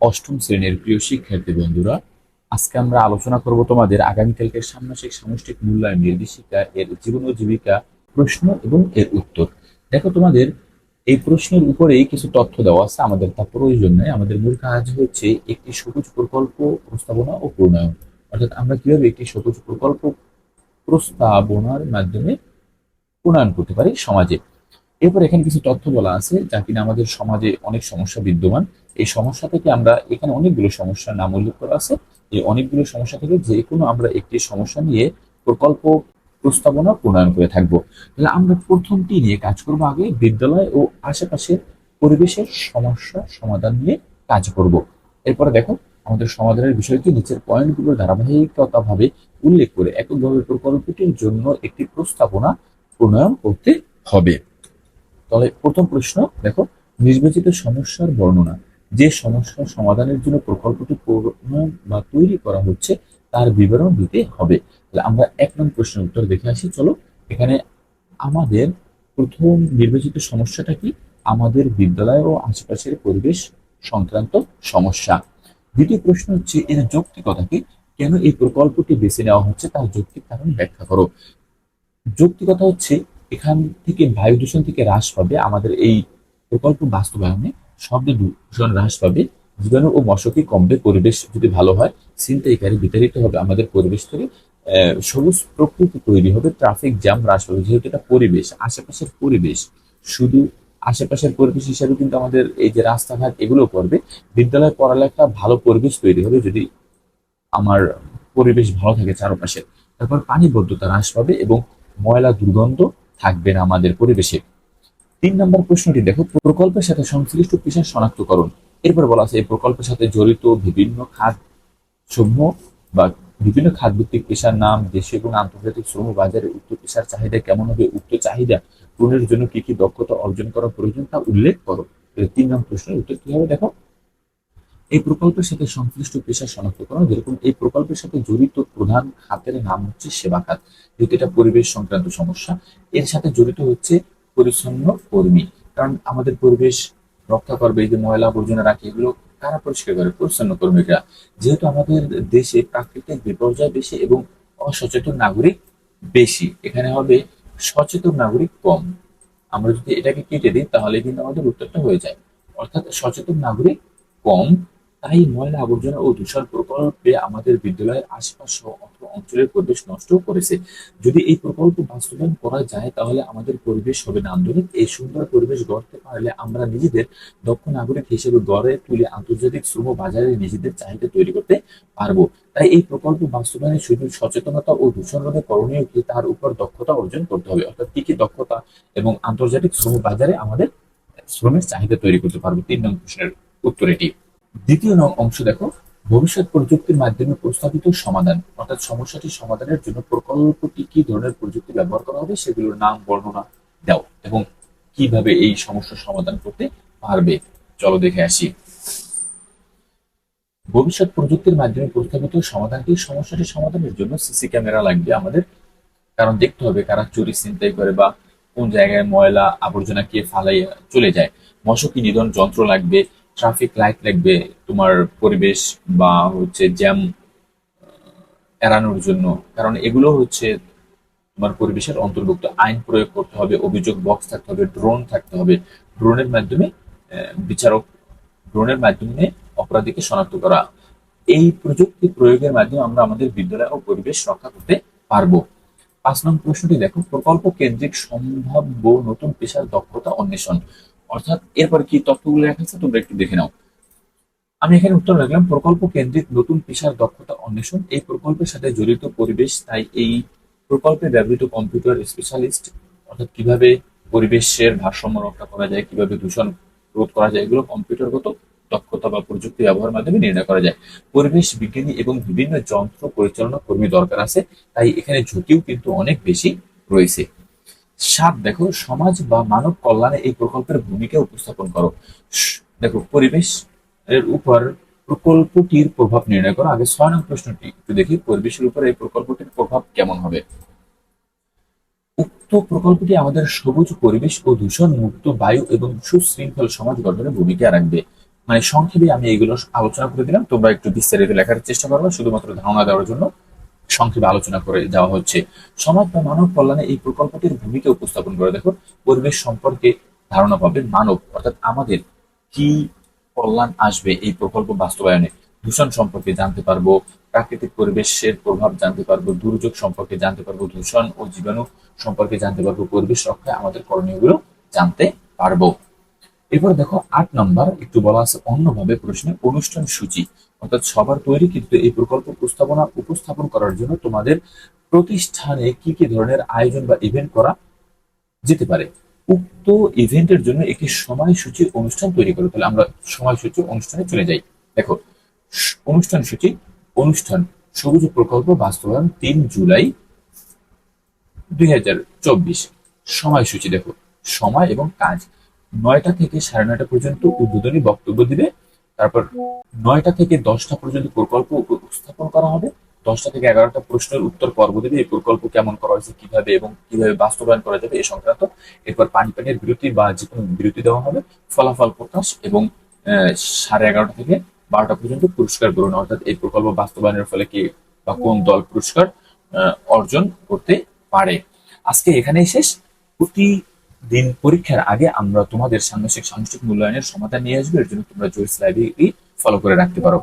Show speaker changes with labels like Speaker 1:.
Speaker 1: অষ্টম শ্রেণির প্রিয় শিক্ষার্থী বন্ধুরা, আজকে আমরা আলোচনা করব তোমাদের আগামীকালকে ষান্মাসিক সামষ্টিক মূল্যায়ন নির্দেশিকা এর জীবন ও জীবিকা প্রশ্ন এবং এর উত্তর। দেখো তোমাদের, এই প্রশ্নের উপরেই কিছু তথ্য দেওয়া আছে, আমাদের তা প্রয়োজন নেই। আমাদের মূল কাজ হচ্ছে একটি সবুজ প্রকল্প প্রস্তাবনা ও প্রণয়ন। অর্থাৎ আমরা কীভাবে একটি সবুজ প্রকল্প প্রস্তাবনার মাধ্যমে প্রণয়ন করতে পারি সমাজে? এরপর এখানে কিছু তথ্য বলা আছে যা কিনা আমাদের সমাজে অনেক সমস্যা বিদ্যমান। এই সমস্যা থেকে আমরা এখানে অনেকগুলো সমস্যার নাম উল্লেখ করা আছে। এই অনেকগুলো সমস্যা থেকে যে কোনো আমরা একটি সমস্যা নিয়ে প্রকল্প প্রস্তাবনা প্রণয়ন করে থাকব। তাহলে আমরা প্রথমটি নিয়ে কাজ করব আগে, বিদ্যালয় ও আশেপাশের পরিবেশের সমস্যা সমাধান নিয়ে কাজ করব। এরপরে দেখো, আমাদের সমাধানের বিষয়টি নিচের পয়েন্টগুলোর ধারাবাহিকতা ভাবে উল্লেখ করে এককভাবে প্রকল্পটির জন্য একটি প্রস্তাবনা প্রণয়ন করতে হবে। তাহলে প্রথম প্রশ্ন, দেখো, নির্বাচিত সমস্যার বর্ণনা। যে সমস্যার সমাধানের জন্য প্রকল্পটি প্রণয়ন বা তৈরি করা হচ্ছে, তার বিবরণ দিতে হবে। তাহলে আমরা এক নম্বর প্রশ্নের উত্তর দেখে আসি। চলো, এখানে আমাদের প্রথম নির্বাচিত সমস্যাটা কি? আমাদের বিদ্যালয় ও আশেপাশের পরিবেশ সংক্রান্ত সমস্যা। দ্বিতীয় প্রশ্ন হচ্ছে, এর যৌক্তিকতা কি? কেন এই প্রকল্পটি বেছে নেওয়া হচ্ছে? তার যৌক্তিক কারণ ব্যাখ্যা করো। যৌক্তিকতা হচ্ছে এখান থেকে বায়ু দূষণ থেকে হ্রাস পাবে আমাদের এই প্রকল্প বাস্তবায়নে। শব্দ দূষণ হ্রাস পাবে। জীবাণু ও মশকে কমবে, পরিবেশ যদি ভালো হয় ছিনতাইকারী বিতাড়িত হবে আমাদের পরিবেশ থেকে। সবুজ প্রকৃতি তৈরি হবে, ট্রাফিক জ্যাম হ্রাস পাবে, যেহেতু এটা পরিবেশ, আশেপাশের পরিবেশ। শুধু আশেপাশের পরিবেশ হিসাবে কিন্তু আমাদের এই যে রাস্তাঘাট এগুলো করবে। বিদ্যালয় পড়ালে একটা ভালো পরিবেশ তৈরি হবে যদি আমার পরিবেশ ভালো থাকে চারপাশে। তারপর পানি বদ্ধতা হ্রাস পাবে এবং ময়লা দুর্গন্ধ থাকবে না আমাদের পরিবেশে। তিন নম্বর প্রশ্নটি দেখো, প্রকল্পের সাথে সংশ্লিষ্ট পেশার শনাক্তকরণ। এরপর বলা আছে, এই প্রকল্পের সাথে জড়িত বিভিন্ন খাত সমূহ বা বিভিন্ন খাতভিত্তিক পেশার নাম, দেশে এবং আন্তর্জাতিক শ্রম বাজারে উক্ত পেশার চাহিদা কেমন হবে, উক্ত চাহিদা পূরণের জন্য কি কি দক্ষতা অর্জন করা প্রয়োজন তা উল্লেখ করো। তিন নম্বর প্রশ্নের উত্তর কি হবে দেখো? এই প্রকল্পের সাথে সংশ্লিষ্ট পেশা শনাক্ত শনাক্তকরণ, যেরকম এই প্রকল্পের সাথে জড়িত প্রধান খাতের নাম হচ্ছে সেবা খাত, যেহেতু এটা পরিবেশ সংক্রান্ত সমস্যা। এর সাথে জড়িত হচ্ছে পরিচ্ছন্ন কর্মী। কারণ আমাদের পরিবেশ রক্ষা করবে, এই যে ময়লা আবর্জনা রাখে, এগুলো কারা পরিষ্কার করে? পরিচ্ছন্ন কর্মীরা। যেহেতু আমাদের দেশে প্রাকৃতিক বিপর্যয় বেশি এবং অসচেতন নাগরিক বেশি, এখানে হবে সচেতন নাগরিক কম। আমরা যদি এটাকে কেটে দিই, তাহলে কিন্তু আমাদের উত্তরটা হয়ে যায়। অর্থাৎ সচেতন নাগরিক কম তাই ময়লা আবর্জনা ও দূষণ প্রকল্পে আমাদের বিদ্যালয়ের আশপাশ সহ অঞ্চলের পরিবেশ নষ্ট করেছে। যদি এই প্রকল্প বাস্তবায়ন করা যায়, তাহলে আমাদের পরিবেশ হবে নান্দনিক। এই সুন্দর পরিবেশ গড়তে পারলে আমরা নিজেদের দক্ষ নাগরিক হিসেবে গড়ে তুলে আন্তর্জাতিক শ্রম বাজারে নিজেদের চাহিদা তৈরি করতে পারব। তাই এই প্রকল্প বাস্তবায়নে শুধু সচেতনতা ও দূষণ রোধে করণীয় কি, তার উপর দক্ষতা অর্জন করতে হবে। অর্থাৎ কি কি দক্ষতা এবং আন্তর্জাতিক শ্রম বাজারে আমাদের শ্রমের চাহিদা তৈরি করতে পারব? তিন নম্বর প্রশ্নের উত্তর এটি। দ্বিতীয় নং অংশ দেখো, ভবিষ্যৎ প্রযুক্তির মাধ্যমে প্রস্তাবিত সমাধান। অর্থাৎ সমস্যাটি সমাধানের জন্য প্রকল্পটি কি ধরনের প্রযুক্তি ব্যবহার করা হবে সেগুলোর নাম বর্ণনা দাও এবং কীভাবে এই সমস্যার সমাধান করতে পারবে। চলো দেখে আসি। ভবিষ্যৎ প্রযুক্তির মাধ্যমে প্রস্তাবিত সমাধানটি সমস্যাটি সমাধানের জন্য সিসি ক্যামেরা লাগবে আমাদের। কারণ দেখতে হবে কারা চুরি চিন্তাই করে বা কোন জায়গায় ময়লা আবর্জনা কে ফালাইয়া চলে যায়। মশকি নিধন যন্ত্র লাগবে ট্রাফিক লাইট লাগবে তোমার পরিবেশ বা হচ্ছে জ্যাম এড়ানোর জন্য। কারণ এগুলো হচ্ছে তোমার পরিবেশের অন্তর্ভুক্ত। আইন প্রয়োগ করতে হবে, অভিযোগ বক্স থাকতে হবে ড্রোন থাকতে হবে। ড্রোনের মাধ্যমে বিচারক ড্রোনের মাধ্যমে অপরাধীকে শনাক্ত করা। এই প্রযুক্তি প্রয়োগের মাধ্যমে আমরা আমাদের বিদ্যালয় ও পরিবেশ রক্ষা করতে পারব। পাঁচ নম্বর প্রশ্নটি দেখো। প্রকল্প কেন্দ্রিক সম্ভাব্য নতুন পেশার দক্ষতা অন্বেষণ। অর্থাৎ এরপর কি তথ্যগুলো লেখা আছে, তোমরা একটু দেখে নাও। আমি এখানে উত্তর রাখলাম, প্রকল্প কেন্দ্রিক নতুন পেশার দক্ষতা অন্বেষণ। এই প্রকল্পের সাথে জড়িত পরিবেশ, তাই এই প্রকল্পে ব্যবহৃত কম্পিউটার স্পেশালিস্ট, অর্থাৎ কীভাবে পরিবেশের ভারসাম্য রক্ষা করা যায়, কীভাবে দূষণ রোধ করা যায়, এগুলো কম্পিউটারগত দক্ষতা বা প্রযুক্তি ব্যবহারের মাধ্যমে নির্ণয় করা যায়। পরিবেশ বিজ্ঞানী এবং বিভিন্ন যন্ত্র পরিচালনা কর্মী দরকার আছে, তাই এখানে ঝুঁকিও কিন্তু অনেক বেশি রয়েছে। সাত দেখো, সমাজ বা মানব কল্যাণে এই প্রকল্পের ভূমিকা উপস্থাপন করো। দেখো, পরিবেশ এর উপর প্রকল্পটির প্রভাব নির্ণয় করো। আগে ছয় নং প্রশ্নটি, একটু দেখি পরিবেশের উপর এই প্রকল্পটির প্রভাব কেমন হবে। উক্ত প্রকল্পটি আমাদের সবুজ পরিবেশ ও দূষণ মুক্ত বায়ু এবং সুশৃঙ্খল সমাজ গঠনে ভূমিকা রাখবে। মানে সংক্ষেপে আমি এগুলো আলোচনা করে দিলাম, তোমরা একটু বিস্তারিত লেখার চেষ্টা করবে, শুধুমাত্র ধারণা দেওয়ার জন্য। সংক্ষেপে আলোচনা করে দেওয়া হচ্ছে। সমাজ বা মানব কল্যাণে এই প্রকল্পটির ভূমিকা উপস্থাপন করে দেখো পরিবেশ সম্পর্কে ধারণা পাবে মানব। অর্থাৎ আমাদের কি কল্যাণ আসবে এই প্রকল্প বাস্তবায়নে? দূষণ সম্পর্কে জানতে পারব, প্রাকৃতিক পরিবেশের প্রভাব জানতে পারব, দুর্যোগ সম্পর্কে জানতে পারব, দূষণ ও জীবাণু সম্পর্কে জানতে পারব, পরিবেশ রক্ষায় আমাদের করণীয়গুলো জানতে পারব। এরপর দেখো আট নম্বর, একটু বলা আছে অন্যভাবে প্রশ্নে অনুষ্ঠান সূচি। অর্থাৎ সবার তৈরি কিন্তু এই প্রকল্প উপস্থাপনা উপস্থাপন করার জন্য তোমাদের প্রতিষ্ঠানে কি কি ধরনের আয়োজন বা ইভেন্ট করা যেতে পারে। উক্ত ইভেন্টের জন্য একটি সময়সূচি অনুষ্ঠান তৈরি করো। তাহলে আমরা সময়সূচি অনুষ্ঠানে চলে যাই। দেখো, অনুষ্ঠান সূচি, অনুষ্ঠান, সবুজ প্রকল্প বাস্তবায়ন তিন জুলাই দুই হাজার চব্বিশ। সময়সূচি দেখো, সময় এবং কাজ। নয়টা থেকে সাড়ে নয়টা পর্যন্ত উদ্বোধনী বক্তব্য দিবে। তারপর নয়টা থেকে দশটা পর্যন্ত প্রকল্প উপস্থাপন করা হবে। দশটা থেকে এগারোটা প্রশ্নের উত্তর পর্ব দেবে। এই প্রকল্প কেমন করা হয়েছে, কীভাবে এবং কীভাবে বাস্তবায়ন করা যাবে এ সংক্রান্ত। এরপর পানি পানির বিরতি বা যে কোনো বিরতি দেওয়া হবে। ফলাফল প্রকাশ এবং সাড়ে এগারোটা থেকে বারোটা পর্যন্ত পুরস্কার গ্রহণ। অর্থাৎ এই প্রকল্প বাস্তবায়নের ফলে কি বা কোন দল পুরস্কার অর্জন করতে পারে। আজকে এখানেই শেষ। প্রতিদিন পরীক্ষার আগে আমরা তোমাদের সামনে সামষ্টিক মূল্যায়নের সমাধান নিয়ে আসব। এর জন্য তোমরা জয়েস লাইব্রেরি ফলো করে রাখতে পারো।